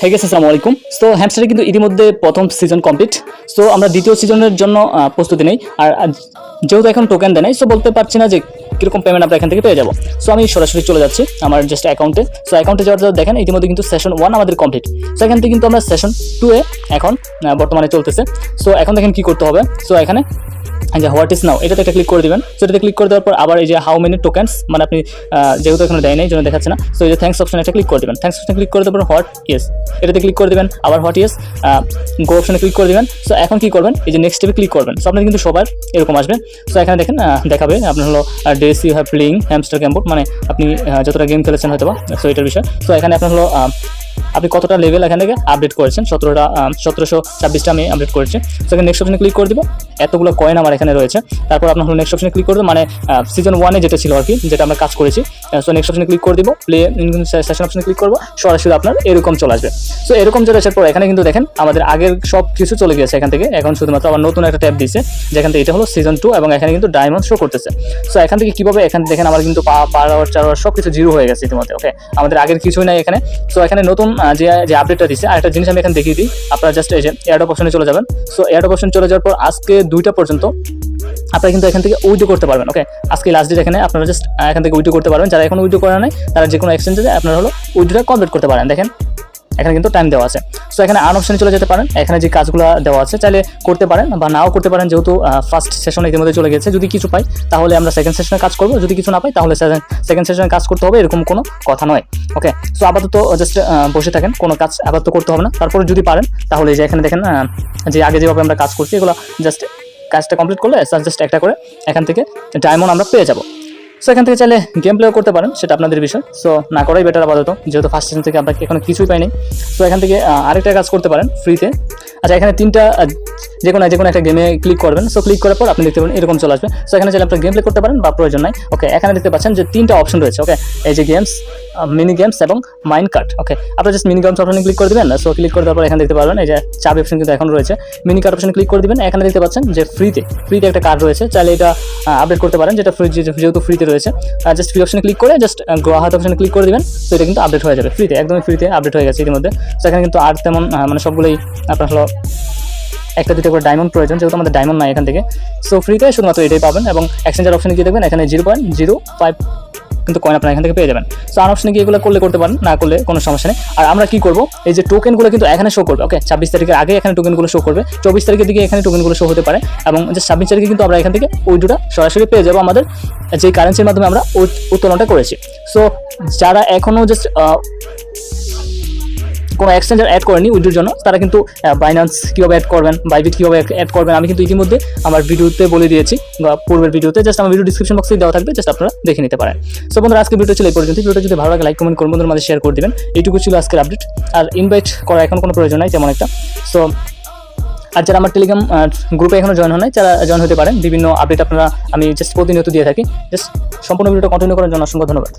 হয়ে গেছে আসসালামু আলাইকুম সো হ্যামস্টারে কিন্তু ইতিমধ্যে প্রথম সিজন কমপ্লিট সো আমরা দ্বিতীয় সিজনের জন্য প্রস্তুতি নেই। আর যেহেতু এখন টোকেন দেয় নাই সো বলতে পারছি না যে কীরকম পেমেন্ট আমরা এখান থেকে পেয়ে যাব। সো আমি সরাসরি চলে যাচ্ছি আমার জাস্ট অ্যাকাউন্টে সো অ্যাকাউন্টে যাওয়ার পর দেখেন, ইতিমধ্যে কিন্তু সেশন ওয়ান আমাদের কমপ্লিট সো এখান থেকে কিন্তু আমরা সেশন টু এ এখন বর্তমানে চলতেছে। সো এখন দেখেন কি করতে হবে। সো এখানে যে হোয়াট ইজ নাও এটাতে একটা ক্লিক করে দিবেন। সো এটাতে ক্লিক করে দেওয়ার পর আবার এই যে হাউ মেনি টোকেন্স মানে আপনি যেহেতু এখানে দেয় নাই, জন্য দেখাচ্ছে না। সো এই যে থ্যাঙ্কস অপশনে একটা ক্লিক করে দেবেন। থ্যাঙ্কস অপশনে ক্লিক করে দেওয়ার পর হোয়াট ইয়েস এটাতে ক্লিক করে দেবেন। আবার হোয়াট ইয়েস গো অপশনে ক্লিক করে দেবেন। সো এখন কি করবেন? এই যে নেক্সট স্টেপে ক্লিক করবেন। সো আপনাদের কিন্তু সবার এরকম আসবে। সো এখানে দেখেন দেখাবে, আপনার হলো does you have playing hamster kombat মানে আপনি যতটা গেম খেলেছেন হয়তো বা সো এটার বিষয়। সো এখানে আপনার হলো আপনি কতটা লেভেল এখান থেকে আপডেট করেছেন? সতেরোটা সতেরোশো ছাব্বিশটা আমি আপডেট করেছি। সেখানে নেক্সট অপশনে ক্লিক করে দিব। এতগুলো কয়েন আমার এখানে রয়েছে। তারপর আপনার হলো নেক্সট অপশনে ক্লিক করে দেবো। মানে সিজন ওয়ানে যেটা ছিল আর কি যেটা আমরা কাজ করেছি। সো নেক্সট অপশনে ক্লিক করে দিব। প্লে সেশন অপশনে ক্লিক করব। সরাসরি আপনার এরকম চলে আসবে। সো এরকম চলে আসার পর এখানে কিন্তু দেখেন, আমাদের আগের সব কিছু চলে গিয়েছে এখান থেকে। এখন শুধুমাত্র আবার নতুন একটা ট্যাব দিয়েছে যেখান থেকে এটা হলো সিজন টু এবং এখানে কিন্তু ডায়মন্ড শো করতেছে। সো এখান থেকে কীভাবে এখান দেখেন আমার কিন্তু পা পার আওয়ার চার সব কিছু জিরো হয়ে গেছে ইতিমধ্যে ওকে আমাদের আগের কিছুই নাই এখানে। সো এখানে নতুন আহ, যে যে আপডেটটা দিচ্ছে আর একটা জিনিস আমি এখানে দেখিয়ে দিই। আপনারা জাস্ট এই যে এয়ারডপ অপশনে চলে যাবেন। সো এয়ারডপ অপশন চলে যাওয়ার পর আজকে দুইটা পর্যন্ত আপনারা কিন্তু এখান থেকে উইডো করতে পারবেন ওকে আজকে লাস্ট ডেট এখানে আপনারা জাস্ট এখান থেকে উইডো করতে পারবেন। যারা এখন উইডো করা নাই তারা যে কোনো এক্সচেঞ্জে আপনারা হলো উইডোটা কমপ্লিট করতে পারেন। দেখেন এখানে কিন্তু টাইম দেওয়া আছে। সো এখানে আন অপশনে চলে যেতে পারেন। এখানে যে কাজগুলো দেওয়া আছে, চাইলে করতে পারেন বা নাও করতে পারেন, যেহেতু ফার্স্ট সেশন ইতিমধ্যে চলে গেছে। যদি কিছু পাই, তাহলে আমরা সেকেন্ড সেশনে কাজ করব। যদি কিছু না পাই, তাহলে সেকেন্ড সেশনে কাজ করতে হবে, এরকম কোনো কথা নয়। ওকে সো আপাতত জাস্ট বসে থাকেন। কোনো কাজ আপাতত করতে হবে না। তারপরে যদি পারেন, তাহলে যে এখানে দেখেন যে আগে যেভাবে আমরা কাজ করছি, এগুলো জাস্ট কাজটা কমপ্লিট করলে জাস্ট একটা করে এখান থেকে ডায়মন্ড আমরা পেয়ে যাব। সো এখান থেকে চাইলে গেম প্লেও করতে পারেন, সেটা আপনাদের বিষয়। সো না করাই বেটার আপাতত, যেহেতু ফার্স্ট সিজন থেকে আমরা এখনও কিছুই পাইনি। তো এখান থেকে আরেকটা কাজ করতে পারেন ফ্রিতে আচ্ছা এখানে তিনটা যে কোনো যে কোনো একটা গেমে ক্লিক করবেন। সো ক্লিক করার পর আপনি দেখতে পাবেন এরকম চলে আসবে। সো এখানে চাইলে আপনার গেম প্লে করতে পারেন বা প্রয়োজন নাই। ওকে এখানে দেখতে পাচ্ছেন যে তিনটা অপশন রয়েছে। ওকে এই যে গেমস মিনি গেমস এবং মাইন্ড কার্ট ওকে আপনি জাস্ট মিনি গেমস অপশনে ক্লিক করে দেবেন। সো ক্লিক করে দেওয়ার পর এখানে দেখতে পারবেন, এই যে চাবি অপশন কিন্তু এখন রয়েছে। মিনি কার্ড অপশনে ক্লিক করে দিবেন। এখানে দেখতে পাচ্ছেন যে ফ্রিতে ফ্রিতে একটা কার্ড রয়েছে। চাইলে এটা আপডেট করতে পারেন, যেটা ফ্রি যেহেতু ফ্রিতে রয়েছে। জাস্ট ফ্রি অপশনে ক্লিক করে জাস্ট গ্রাহাত অপশনে ক্লিক করে দিবেন। তো এটা কিন্তু আপডেট হয়ে যাবে। ফ্রিতে একদমই ফ্রিতে আপডেট হয়ে গেছে ইতিমধ্যে। তো এখানে কিন্তু আর তেমন মানে সবগুলোই আপনার হলো একটা দুটো করে ডায়মন্ড প্রয়োজন, যেহেতু আমাদের ডায়মন্ড নাই এখান থেকে। সো ফ্রিতে শুধুমাত্র এটাই পাবেন এবং এক্সচেঞ্জার অপশনে গিয়ে দেখবেন, এখানে জিরো পয়েন্ট জিরো ফাইভ কিন্তু কয়েন আপনারা এখান থেকে পেয়ে যাবেন। সো আর অপশনে গিয়ে এগুলো করলে করতে পারেন, না করলে কোনো সমস্যা নেই। আর আমরা কি করব, এই যে টোকেনগুলো কিন্তু এখানে শো করবে ওকে ছাব্বিশ তারিখের আগে এখানে টোকেনগুলো শো করবে, চব্বিশ তারিখের দিকে এখানে টোকেনগুলো শো হতে পারে এবং যে ছাব্বিশ তারিখে কিন্তু আমরা এখান থেকে উইডোটা সরাসরি পেয়ে যাব আমাদের যে কারেন্সির মাধ্যমে আমরা উত্তোলনটা করেছি। সো যারা এখনও জাস্ট কোনো এক্সচেঞ্জার অ্যাড করেনি উইডোর জন্য। তারা কিন্তু বাইন্যান্স কীভাবে অ্যাড করবেন বাইবিট কীভাবে অ্যাড করবেন, আমি কিন্তু ইতিমধ্যে আমার ভিডিওতে বলে দিয়েছি, বা পূর্বের ভিডিওতে। জাস্ট আমার ভিডিও ডিসক্রিপশন বক্সে দেওয়া থাকবে জাস্ট আপনারা দেখে নিতে পারেন। সো বন্ধুরা আজকে ভিডিও ছিল এই পর্যন্ত ভিডিওটা যদি ভালো লাগে লাইক কমেন্ট করুন, বন্ধুদের মাঝে শেয়ার করে দিবেন। এইটুকু ছিল আজকের আপডেট আর ইনভাইট করা এখন কোনো প্রয়োজন নাই, তেমন একটা। সো আর যারা আমার টেলিগ্রাম গ্রুপে এখনও জয়েন হয় নাই যারা জয়েন হতে পারেন। বিভিন্ন আপডেট আপনারা, আমি জাস্ট প্রতিনিয়ত দিয়ে থাকি। জাস্ট সম্পূর্ণ ভিডিওটা কন্টিনিউ করার জন্য অসংখ্য ধন্যবাদ।